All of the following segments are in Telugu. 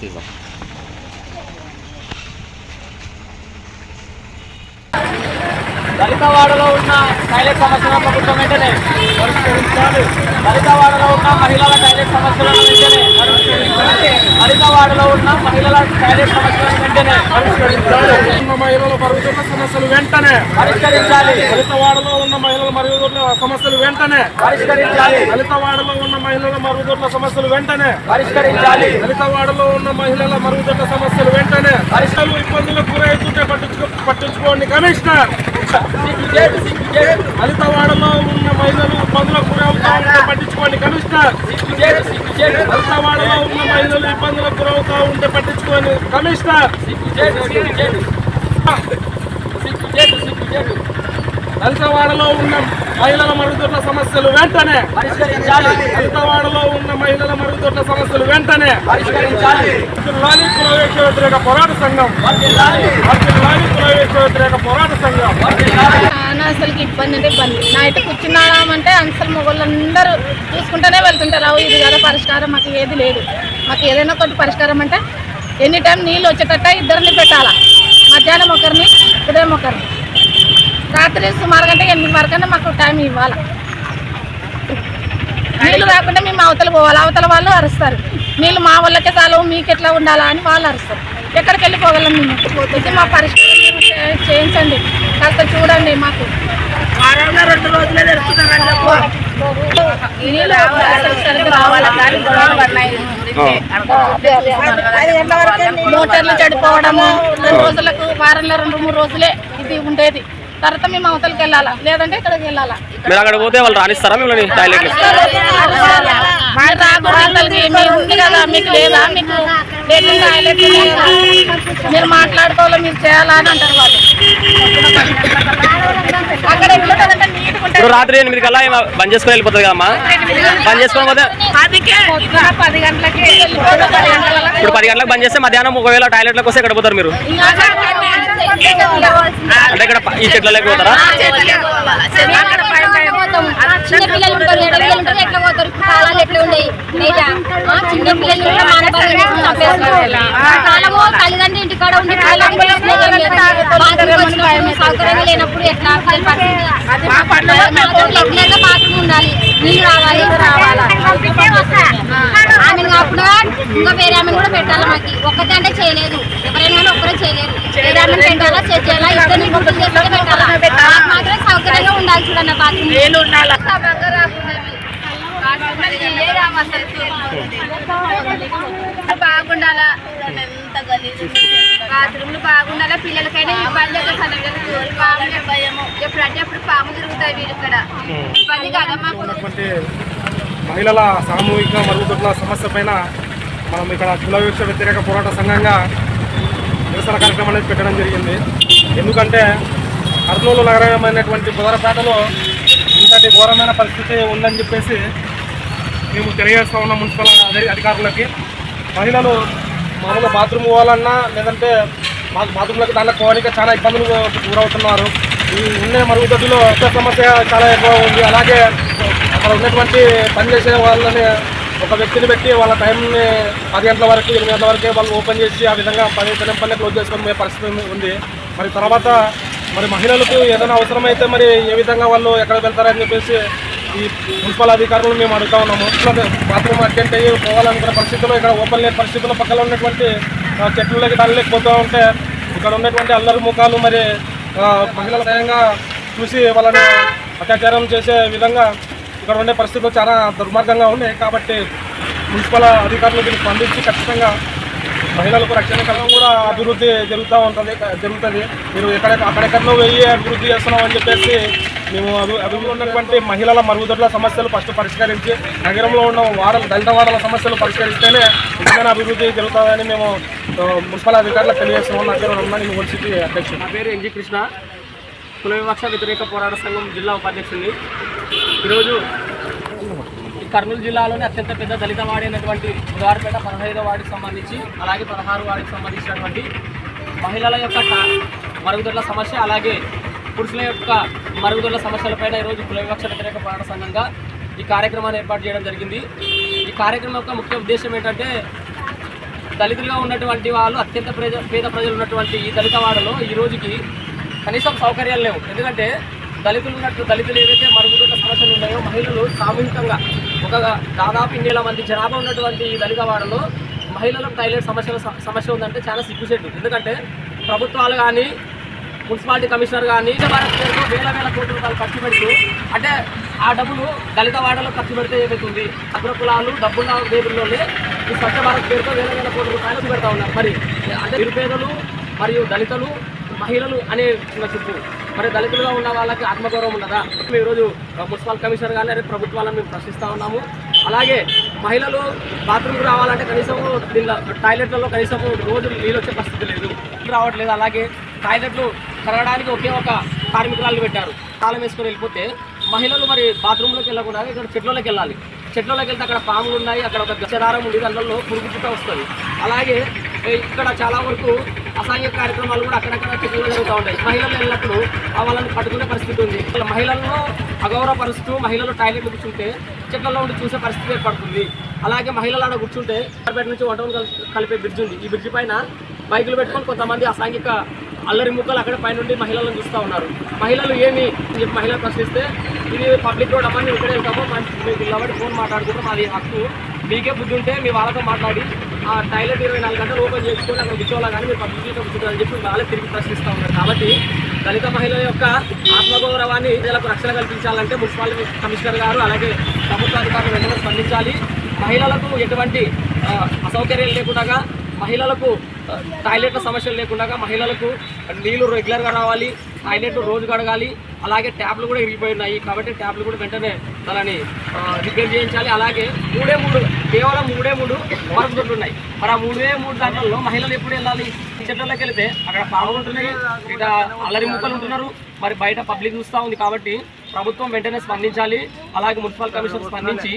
తీద్దాం దళితవాడలో ఉన్న టాయిలెట్ సమస్యల ప్రభుత్వం వెంటనే పరిష్కరించాలి. దళితవాడలో ఉన్న మహిళల టాయిలెట్ సమస్యలను వెంటనే దళితవాడలో ఉన్న మహిళల టాయిలెట్ సమస్యలను వెంటనే మహిళలు సమస్యలు వెంటనే పరిష్కరించాలి. దళితవాడలో ఉన్న మహిళల మరుగుదొడ్ల సమస్యలు వెంటనే పరిష్కరించాలి. దళితవాడలో ఉన్న మహిళల మరుగుదొడ్ల సమస్యలు వెంటనే పరిష్కరించాలి. దళితవాడలో ఉన్న మహిళల మరుగుదొడ్ల సమస్యలు వెంటనే పరిశ్రమలు ఇబ్బందులకు గురవుతుంటే పట్టించుకో పట్టించుకోండి కమిషనర్. అలితవాడలో ఉన్న మహిళలు ఇబ్బందుల గురవుతా పట్టించుకోండి కమిషనర్ అలితవాడలో ఉన్న మహిళలు ఇబ్బందుల గురవుతా ఉంటే పట్టించుకోండి కమిషనర్ అలితవాడలో ఉన్న మహిళల మరుగుదొడ్ల సమస్యలు వెంటనే. పరిష్కరించాలి ఉన్న మహిళల మరుగుదొడ్ల సమస్యలు వెంటనే. పరిష్కరించాలి లాలి ప్రవేశ వ్యతిరేక పోరాట సంఘం. లాలి కులవేక్ష వ్యతిరేక పోరాట సంఘం. అసలుకి ఇబ్బంది అంటే ఇబ్బంది. నైట్ కూర్చున్నామంటే అసలు మొగోళ్ళందరూ చూసుకుంటూనే వెళ్తుంటారు. అవు ఇది కదా పరిష్కారం మాకు ఏది లేదు. మాకు ఏదైనా ఒకటి పరిష్కారం అంటే ఎనీ టైం నీళ్ళు వచ్చేటట్ట ఇద్దరిని పెట్టాలా? మధ్యాహ్నం ఒకరిని ఉదయం ఒకరిని. రాత్రి సుమారు గంట ఎనిమిది వరకన్నా మాకు టైం ఇవ్వాలి. నీళ్ళు రాకుండా మేము అవతల పోవాలి. అవతల వాళ్ళు అరుస్తారు. నీళ్ళు మా వాళ్ళకే చాలు మీకు ఎట్లా ఉండాలా అని వాళ్ళు అరుస్తారు. ఎక్కడికి వెళ్ళిపోగలం మేము? పోతుంది మా పరిష్కారం చే- చేయించండి. కాస్త చూడండి మాకు. పడినాయి. మోటార్లు చెడిపోవడము. రెండు రోజులకు వారంలో రెండు మూడు రోజులే ఇది ఉండేది. తర్వాత మేము అవతలకి వెళ్ళాలా? లేదంటే ఇక్కడికి వెళ్ళాలా? మీరు అక్కడ పోతే వాళ్ళు రాణిస్తారా మిమ్మల్ని టాయిలెట్ మీరు రాకూడదు మీరు ఉంది కదా మీకు లేదా? మీకు లేకుండా టాయిలెట్ లేదా? మీరు మాట్లాడుకోవాలి మీరు చేయాలా అని అంటారు వాళ్ళు. అక్కడ ఎట్లుంటుందంటే నీట్గా ఉంటుంది ఇప్పుడు రాత్రి ఎనిమిది కల్లా ఏమో బంద్ చేసుకొని వెళ్ళిపోతుంది కదమ్మా? బంద్ చేసుకొని పోతే పది గంటలకి ఇప్పుడు పది గంటలకు బంద్ చేస్తే మధ్యాహ్నం ఒకవేళ టాయిలెట్లకు వస్తే ఎక్కడ పోతారు మీరు? అంటే ఇక్కడ ఈ చెట్లలోకి పోతారా? చిన్న పిల్లలు ఉంటారు ఎడ పిల్లలు ఉంటారు. ఎట్లా పోతారు? ఇప్పుడు కాలాలు ఎట్లా ఉండేవి? బయట ఆ, చిన్న పిల్లలు కూడా మానభంగం చేసుకుని చంపేస్తున్నారు. ఆ కాలము తల్లిదండ్రులు ఇంటికాడ ఉండి పిల్లలకి తెలిసినా ఏం లేదు. బాత్రూమ్కి వచ్చినప్పుడు సౌకర్యంగా లేనప్పుడు ఎట్లా పిల్లల పరిస్థితి రెగ్యులర్గా బాత్రూమ్ ఉండాలి. నీళ్ళు రావాలి. రావాలా. ఆమె కాకుండా ఇంకా వేరే ఆమెను కూడా పెట్టాలి మాకు? ఒక్కతే అంటే చేయలేదు. ఎవరైనా ఒక్కరే చేయలేరు. చేయాలా? ఇద్దరిని గుర్తు పెట్టాలా? మాత్రం సౌకర్యంగా ఉండాలి చూడండి బాత్రూమ్ బాగుండాలా? బాత్రూమ్లు బాగుండాలా? పిల్లలకైనా ఇబ్బంది భయము. ఎప్పుడంటే అప్పుడు పాము తిరుగుతాయి వీళ్ళు ఇక్కడ. ఇబ్బంది కదా మాకు? ఉన్నటువంటి మహిళల సామూహిక మరుగుదొడ్ల సమస్య పైన మనం ఇక్కడ కులవిక్ష వ్యతిరేక పోరాట సంఘంగా నిరసన కార్యక్రమం అనేది పెట్టడం జరిగింది. ఎందుకంటే కర్నూలు నగరమైనటువంటి బుదరపేటలో ఇంతటి ఘోరమైన పరిస్థితి ఉందని చెప్పేసి మేము తెలియజేస్తా ఉన్నాం మున్సిపల్ అధికారులకి. మహిళలు మామూలుగా బాత్రూమ్ పోవాలన్నా లేదంటే మాకు బాత్రూంలోకి దాంట్లో పోవడానికి చాలా ఇబ్బందులు గురవుతున్నారు. ఈ ఉండే మరుగుదొడ్డిలో సమస్య చాలా ఎక్కువ ఉంది. అలాగే అక్కడ ఉన్నటువంటి పనిచేసే వాళ్ళని ఒక వ్యక్తిని పెట్టి వాళ్ళ టైంని పది గంటల వరకు ఎనిమిది గంటల వరకే వాళ్ళు ఓపెన్ చేసి ఆ విధంగా పని పని పని క్లోజ్ చేసుకునే పరిస్థితి ఉంది. మరి తర్వాత మరి మహిళలకు ఏదైనా అవసరమైతే మరి ఏ విధంగా వాళ్ళు ఎక్కడ వెళ్తారని చెప్పేసి ఈ మున్సిపల్ అధికారులు మేము అడుగుతా ఉన్నాము. బాత్రూమ్ అర్జెంట్ అయ్యి పోవాలనుకున్న పరిస్థితుల్లో ఇక్కడ ఓపెన్ లేని పరిస్థితుల్లో పక్కన ఉన్నటువంటి చెట్లలోకి దానిలోకి ఉంటే ఇక్కడ ఉన్నటువంటి అల్లరి ముఖాలు మరి మహిళల స్వయంగా చూసి వాళ్ళని అత్యాచారం చేసే విధంగా ఇక్కడ ఉండే పరిస్థితులు చాలా దుర్మార్గంగా ఉన్నాయి. కాబట్టి మున్సిపల్ అధికారులు దీన్ని స్పందించి ఖచ్చితంగా మహిళలకు రక్షణ కలగం కూడా అభివృద్ధి జరుగుతూ ఉంటుంది. జరుగుతుంది. మీరు ఎక్కడ అక్కడెక్కడో వెయ్యి అభివృద్ధి చేస్తున్నాం అని చెప్పేసి మేము అభి అభివృద్ధి ఉన్నటువంటి మహిళల మరుగుదొడ్ల సమస్యలు ఫస్ట్ పరిష్కరించి నగరంలో ఉన్న వాడల దళిత వాడల సమస్యలు పరిష్కరిస్తేనే నిజమైన అభివృద్ధి జరుగుతుందని మేము మున్సిపల్ అధికారులకు తెలియజేస్తున్నాం. నా పేరు రమణ యూనివర్సిటీ అధ్యక్షుడు. నా పేరు ఎన్జీ కృష్ణ. కుల వివక్ష వ్యతిరేక పోరాట సంఘం జిల్లా ఉపాధ్యక్షుడిని. ఈరోజు కర్నూలు జిల్లాలోనే అత్యంత పెద్ద దళిత వాడి అయినటువంటి బుధవారపేట పదహైదో వార్డుకి సంబంధించి అలాగే పదహారు వార్డుకి సంబంధించినటువంటి మహిళల యొక్క మరుగుదొడ్ల సమస్య అలాగే పురుషుల యొక్క మరుగుదొడ్ల సమస్యలపైన ఈరోజు కుల వివక్ష వ్యతిరేక పోరాట సంఘంగా ఈ కార్యక్రమాన్ని ఏర్పాటు చేయడం జరిగింది. ఈ కార్యక్రమం యొక్క ముఖ్య ఉద్దేశం ఏంటంటే దళితులుగా ఉన్నటువంటి వాళ్ళు అత్యంత ప్రజ పేద ప్రజలు ఉన్నటువంటి ఈ దళిత వాడలో ఈ రోజుకి కనీసం సౌకర్యాలు లేవు. ఎందుకంటే దళితులు ఉన్నట్టు దళితులు ఏవైతే మరుగుదొడ్ల సమస్యలు ఉన్నాయో మహిళలు సామూహికంగా ఒక దాదాపు ఇన్ని మంది జనాభా ఉన్నటువంటి దళితవాడలో మహిళల మహిళలకు టాయిలెట్ సమస్యల సమస్య ఉందంటే చాలా సిగ్గుసేటు ఎందుకంటే ప్రభుత్వాలు కానీ మున్సిపాలిటీ కమిషనర్ కానీ భారత్ పేరుతో వేల వేల కోట్ల రూపాయలు ఖర్చు పెడుతూ అంటే ఆ డబ్బులు దళిత వాడలో ఖర్చు పెడితే ఏమవుతుంది అగ్ర కులాలు వేపుల్లోనే ఈ స్వచ్ఛ భారత్ పేరుతో వేల వేల కోట్ల రూపాయలు పెడతా ఉన్నారు. మరి అంటే నిరుపేదలు మరియు దళితులు మహిళలు అనే చిన్న చూపు. మరి దళితులుగా ఉన్న వాళ్ళకి ఆత్మగౌరవం ఉన్నదా? మేము ఈరోజు మున్సిపల్ కమిషనర్ కానీ అదే ప్రభుత్వాలను మేము ప్రశ్నిస్తూ ఉన్నాము. అలాగే మహిళలు బాత్రూమ్కి రావాలంటే కనీసం దీనిలో టాయిలెట్లలో కనీసం రోజు నీళ్ళు వచ్చే పరిస్థితి లేదు. రావట్లేదు. అలాగే టాయిలెట్లు కరగడానికి ఒకే ఒక కార్మికురాలు పెట్టారు. తాళం వేసుకొని వెళ్ళిపోతే మహిళలు మరి బాత్రూంలోకి వెళ్ళకుండా ఇక్కడ చెట్లలోకి వెళ్ళాలి. చెట్లలోకి వెళ్తే అక్కడ పాములు ఉన్నాయి. అక్కడ ఒక గచ్చదారం ఉంది. అందులో పురుగు చుట్ట వస్తుంది. అలాగే ఇక్కడ చాలా వరకు అసాంఘిక కార్యక్రమాలు కూడా అక్కడక్కడ చెట్లు జరుగుతూ ఉంటాయి. మహిళలు వెళ్ళినప్పుడు వాళ్ళని పట్టుకునే పరిస్థితి ఉంది. ఇలా మహిళలను అగౌరవపరుస్తూ మహిళలు టాయిలెట్లు కూర్చుంటే చెట్లలో ఉండి చూసే పరిస్థితి ఏర్పడుతుంది. అలాగే మహిళలు అక్కడ కూర్చుంటే కార్పేట నుంచి వంటలు కలిపే బ్రిడ్జ్ ఉంది. ఈ బ్రిడ్జ్ పైన బైకులు పెట్టుకొని కొంతమంది అసాంఘిక అల్లరి ముక్కలు అక్కడ పైనుండి మహిళలను చూస్తూ ఉన్నారు. మహిళలు ఏమి చెప్పి మహిళలు ప్రశ్నిస్తే ఇది పబ్లిక్ రోడ్ అమ్మని ఇక్కడ వెళ్తాము మంచి మీకు ఫోన్ మాట్లాడుకుంటాం అది హక్కు. మీకే బుద్ధి ఉంటే మీ వాళ్ళతో మాట్లాడి ఆ టైలెట్ ఇరవై నాలుగు గంటలు ఓపెన్ చేసుకొని అక్కడ కూర్చోవాలా కానీ మీరు పబ్లిక్లో కూర్చుంటారని చెప్పి వాళ్ళే తిరిగి ప్రశ్నిస్తూ ఉన్నారు. కాబట్టి దళిత మహిళల యొక్క ఆత్మగౌరవాన్ని ప్రజలకు రక్షణ కల్పించాలంటే మున్సిపాలిటీ కమిషనర్ గారు అలాగే ప్రభుత్వ అధికారులు వెంటనే స్పందించాలి. మహిళలకు ఎటువంటి అసౌకర్యాలు లేకుండా మహిళలకు టాయిలెట్ల సమస్యలు లేకుండా మహిళలకు నీళ్ళు రెగ్యులర్గా రావాలి టాయిలెట్ రోజు కడగాలి అలాగే ట్యాబ్లు కూడా ఇరిగిపోయి ఉన్నాయి. కాబట్టి ట్యాబ్లు కూడా వెంటనే దానిని రిపేర్ చేయించాలి. అలాగే మూడే మూడు కేవలం మూడే మూడు మరుగుదొడ్లు ఉన్నాయి. మరి ఆ మూడే మూడు దాంట్లో మహిళలు ఎప్పుడు వెళ్ళాలి? చెట్లలోకి వెళ్తే అక్కడ పాములు ఉంటున్నాయి ఇక అల్లరి ముక్కలు ఉంటున్నారు. మరి బయట పబ్లిక్ చూస్తూ ఉంది కాబట్టి ప్రభుత్వం వెంటనే స్పందించాలి. అలాగే మున్సిపల్ కమిషన్ స్పందించి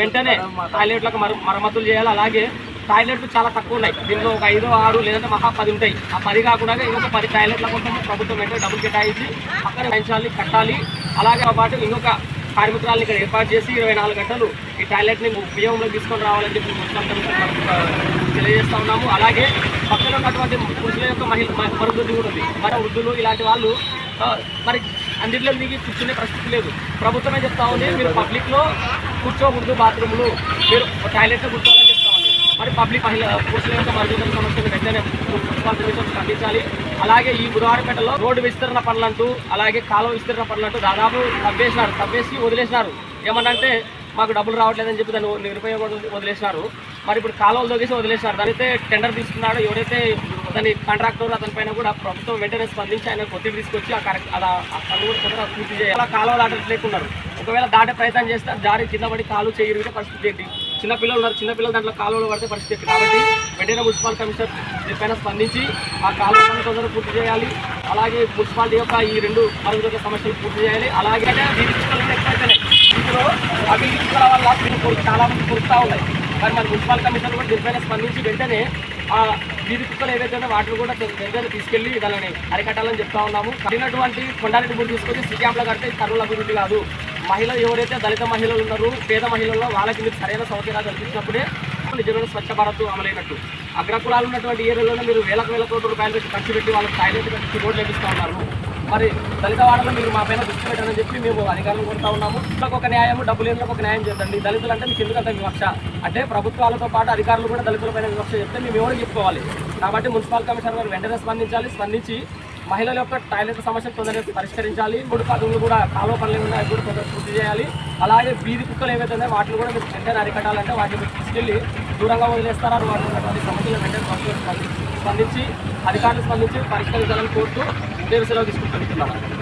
వెంటనే టాయిలెట్లకు మరమ్మతులు చేయాలి. అలాగే టాయిలెట్లు చాలా తక్కువ ఉన్నాయి. దీనిలో ఒక ఐదో ఆరు లేదంటే మహా పది ఉంటాయి. ఆ పది కాకుండా ఇంకొక పది టాయిలెట్ల కోసం ప్రభుత్వం వెంటనే డబ్బులు కేటాయించి అక్కడ పెంచాలి కట్టాలి. అలాగే ఆ పాటు ఇంకొక కార్మికురాలను ఇక్కడ ఏర్పాటు చేసి ఇరవై నాలుగు గంటలు ఈ టాయిలెట్ని ఉపయోగంలో తీసుకొని రావాలని చెప్పి మున్సిపల్ ఉన్నాము. అలాగే పక్కన ఉన్నటువంటి పురుషుల యొక్క మహిళ మ- మరుగుదొడ్డి కూడా ఉంది. మరి వృద్ధులు ఇలాంటి వాళ్ళు మరి అన్నింటిలో మీకు కూర్చునే పరిస్థితి లేదు. ప్రభుత్వమే చెప్తా ఉంది మీరు పబ్లిక్లో కూర్చోకూడదు బాత్రూములు. మీరు టాయిలెట్లో కూర్చోవాలని మరి పబ్లిక్ మహిళ పురుషుల యొక్క మరుగుదొడ్ల సమస్యను వెంటనే మున్సిపల్ కమిషన్ స్పందించాలి అలాగే ఈ బుధవారపేటలో రోడ్డు విస్తరణ పనులంటూ అలాగే కాలువ విస్తరణ పనులంటూ దాదాపు తవ్వేసినారు తవ్వేసి వదిలేసినారు. ఏమన్నంటే మాకు డబ్బులు రావట్లేదని చెప్పి దాన్ని నిరుపయోగం వదిలేసినారు. మరి ఇప్పుడు కాలువలు తొగేసి వదిలేసినారు. దానైతే టెండర్ తీసుకున్నాడు. ఎవరైతే దాని కాంట్రాక్టర్ అతని పైన కూడా ప్రభుత్వం వెంటనే స్పందించి ఆయన ఒత్తిడి తీసుకొచ్చి ఆ కరెక్ట్ అలా ఆ పనులు కూడా పూర్తి చేయాలి. అలా కాలువ దాటట్లేకున్నారు ఒకవేళ దాటే ప్రయత్నం చేస్తే జారి కింద పడి కాలు చేయగలిగితే పరిస్థితి ఏంటి? చిన్న పిల్లలు ఉన్నారు. చిన్న పిల్లలు దాంట్లో కాలువలు పడితే పరిస్థితి కాబట్టి వెంటనే మున్సిపల్ కమిషనర్ దీనిపైన స్పందించి ఆ కాలువ పని తొందరగా పూర్తి చేయాలి. అలాగే మున్సిపాలిటీ యొక్క ఈ రెండు మరుగుదొడ్ల సమస్యలు పూర్తి చేయాలి. అలాగే వీధి కుక్కలు కూడా ఎక్కువైపోయినాయి ఇందులో ఆ కుక్కల వల్ల వీళ్ళు చాలా మంది ఉన్నాయి. మరి మన మున్సిపల్ కమిషనర్ కూడా దీనిపైన స్పందించి వెంటనే ఆ వీధి కుక్కలు ఏవైతే వాటిని కూడా వెంటనే తీసుకెళ్ళి దానిని అరికట్టాలని చెప్తా ఉన్నాము. కట్టినటువంటి కొండారెడ్డి బుద్ధి తీసుకొచ్చి సిటీ క్యాంప్లో కడితే తరువుల అభివృద్ధి కాదు. మహిళలు ఎవరైతే దళిత మహిళలు ఉన్నారో పేద మహిళల్లో వాళ్ళకి మీరు సరైన సౌకర్యాలు కల్పించినప్పుడే నిజమైన స్వచ్ఛ భారత్ అమలైనట్టు. అగ్రకులాలు ఉన్నటువంటి ఏరియాలోనే మీరు వేలకు వేల కోట్ల రూపాయలు పెట్టి ఖర్చు పెట్టి వాళ్ళకి టాయిలెట్ కట్టి రోడ్లు లభిస్తూ ఉన్నారు. మరి దళిత వాడలో మీరు మా పైన దృష్టి పెట్టాలని చెప్పి మేము అధికారులు కోరుతా ఉన్నాము. ఇళ్ళకి ఒక న్యాయం డబ్బు లేని ఒక న్యాయం చేద్దండి. దళితులు అంటే మీకు ఎందుకంటే వివక్ష? అంటే ప్రభుత్వాలతో పాటు అధికారులు కూడా దళితులపైన వివక్ష చెప్తే మేము ఎవరు చెప్పుకోవాలి? కాబట్టి మున్సిపల్ కమిషనర్ గారు వెంటనే స్పందించాలి. స్పందించి మహిళల యొక్క టాయిలెట్ సమస్యను తొందరగా పరిష్కరించాలి. మూడు పనులు కూడా కాలువ పనులు ఉన్నాయి కూడా తొందరగా పూర్తి చేయాలి. అలాగే వీధి కుక్కలు ఏవైతే వాటిని కూడా మీరు వెంటనే అరికట్టాలంటే వాటిని మీరు తీసుకెళ్ళి దూరంగా వదిలేస్తారు? వాటి సమస్యలు వెంటనే స్పందించి- స్పందించి అధికారులు స్పందించి పరిష్కరించాలని కోరుతూ నేను సెలవు తీసుకుంటున్నాను.